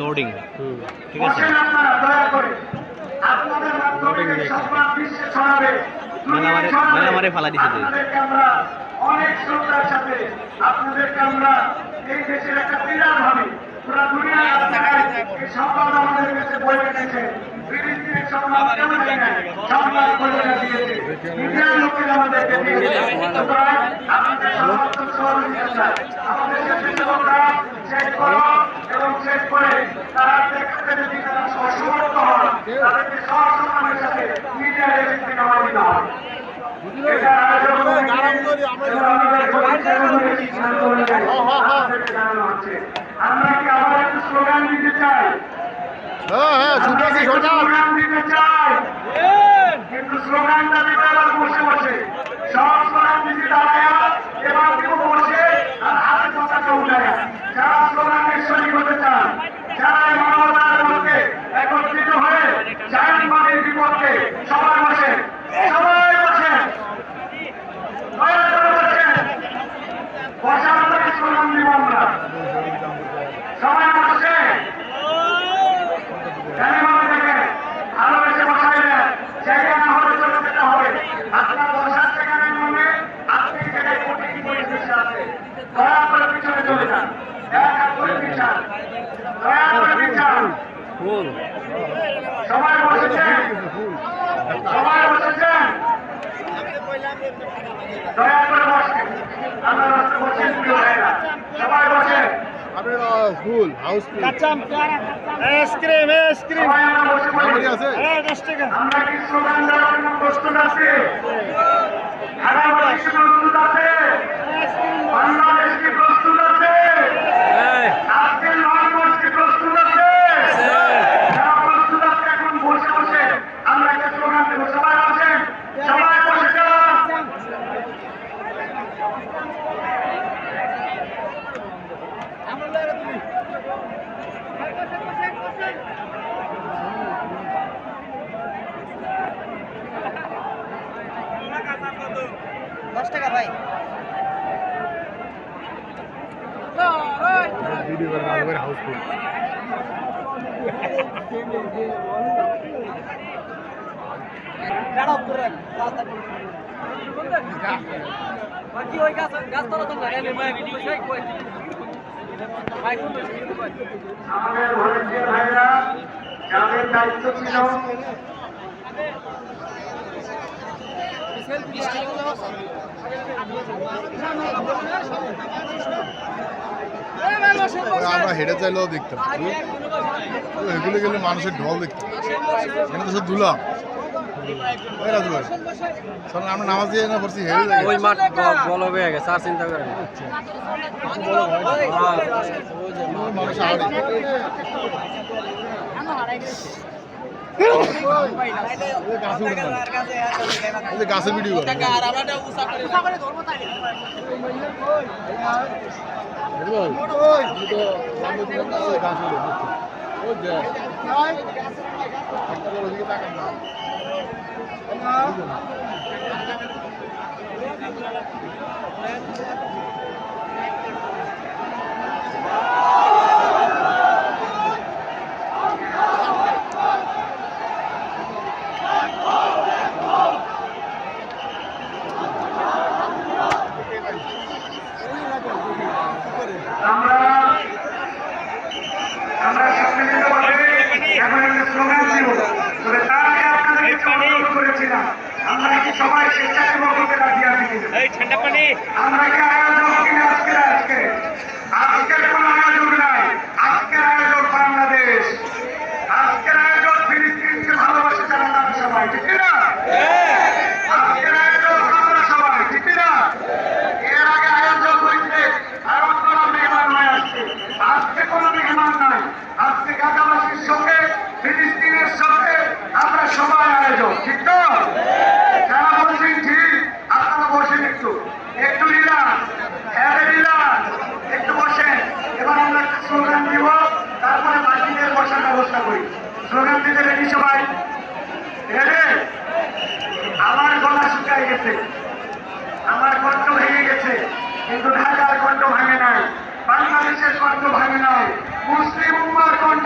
Loading ঠিক আছে? ছড়াবে। ফালা দিছে তো। অনেক শ্রদ্ধার সাথে আপনাদেরকে আমরা এই দেশের একটা ভাবি। পুরা এই সংবাদ আমাদের কাছে বলে সংবাদ হয়? সংবাদ দিয়েছে মিডিয়ার লোকের আমাদেরকে দিয়েছে। সুতরাং আপনাদের সহযোগিতা আমাদের কাছে আমরা কি আবার একটু স্লোগান দিতে চাই হ্যাঁ হ্যাঁ দিতে চাই কিন্তু স্লোগানটা দিতে আবার বসে বসে সব স্লোগান দিতে দাঁড়ায় এবার দিব বসে আর হাতে কথাটা উঠায় যারা স্লোগানের শরীর হতে চান যারা এই মানবতার মধ্যে একত্রিত হয়ে জাহান্নামের বিপক্ষে সবাই বসে সবাই বসে দয়া করে বসে বসার পরে স্লোগান দিব আমরা সবাই বসে জানেভাবে দেখেন ভালোবেসে বসাইলে জায়গা না হলে চলে যেতে হবে আপনার বসার সেখানে মনে আপনি জায়গায় কোটি পরিবেশ আছে দয়া করে পিছনে চলে যান এক হাত করে পিছান দয়া করে পিছান ফুল সবাই বসেছেন। সবাই বসেছেন। দয়া করে বসেন। আপনারা বসেন প্রিয় ভাইরা সবাই বসেন। আপনার full house full ice cream ice cream সবাই আমরা বসে আছে দশ টাকা আমরা কি স্লোগান দেওয়ার জন্য প্রস্তুত আছি ঢাকাবাসী কি প্রস্তুত আছে বাংলাদেশ কি প্রস্তুত আছে আজকের ভারতবর্ষ কি প্রস্তুত আছে যারা প্রস্তুত আছে এখন বসে বসে আমরা একটা স্লোগান দেবো সবাই আছেন সবাই বসে যান দশ টাকা ভাই ভিডিও ফুল দাঁড়াও করে বাকি ওই গাছ গাছ তলা তো লাগাইলে কই কই ভাই কোন আমাদের ভলেন্টিয়ার ভাইরা যাদের দায়িত্ব ছিল আমরা হেঁটে চাইলেও দেখতাম এগুলো গেলে মানুষের ঢল দেখতাম এখানে তো সব আমরা নামাজ দিয়ে না পড়ছি যাই। ওই মাঠ বল হয়ে গেছে আর চিন্তা করেন মানুষ আড়ে গাছে ভিডিও করে আমরা আমরা কি সবাই স্বেচ্ছাসেবককে রাজি আছি? আমরা কি আয়োজক কিনা আজকে? গেছে। আমার কণ্ঠ ভেঙে গেছে, কিন্তু ঢাকার কণ্ঠ ভাঙে নাই, বাংলাদেশের কণ্ঠ ভাঙে নাই, মুসলিম উম্মার কণ্ঠ